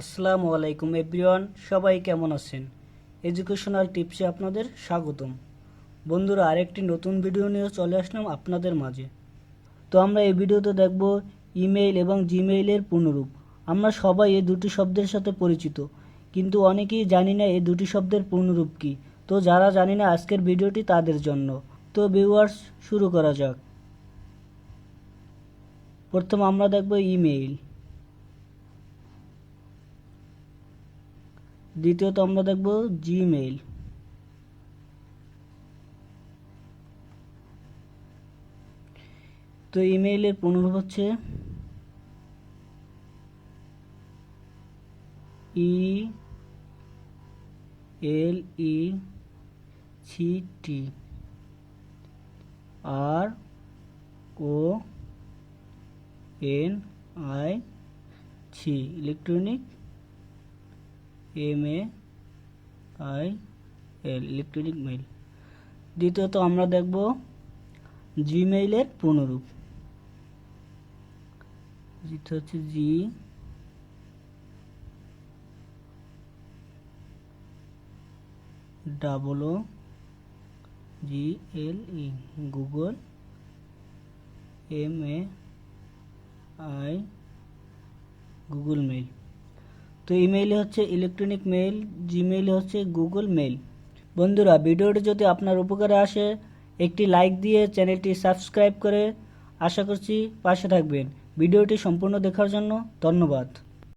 আসসালামু আলাইকুম এভরিওয়ান, সবাই কেমন আছেন? এডুকেশনাল টিপসে আপনাদের স্বাগতম। বন্ধুরা, আরেকটি নতুন ভিডিও নিয়ে চলে আসলাম আপনাদের মাঝে। তো আমরা এই ভিডিওতে দেখব ইমেইল এবং জিমেইলের পুনরূপ আমরা সবাই এই দুটি শব্দের সাথে পরিচিত, কিন্তু অনেকেই জানি না এই দুটি শব্দের পুনরূপ কী। তো যারা জানি না আজকের ভিডিওটি তাদের জন্য। তো ভিউয়ার্স শুরু করা যাক। প্রথম আমরা দেখব ইমেইল দ্বিতীয়ত আমরা দেখব জিমেইল তো ইমেইলের পুনরূপ হচ্ছে E L E C T R O N I C electronic M A I L electronic mail দ্বিতীয়ত আমরা দেখব জিমেইলের পুনরূপ যেটা হচ্ছে G double O G L E Google M A I L Google তো ইমেইলে হচ্ছে ইলেকট্রনিক মেইল জিমেইলে হচ্ছে গুগল মেইল বন্ধুরা, ভিডিওটি যদি আপনার উপকারে আসে, একটি লাইক দিয়ে চ্যানেলটি সাবস্ক্রাইব করে আশা করছি পাশে থাকবেন। ভিডিওটি সম্পূর্ণ দেখার জন্য ধন্যবাদ।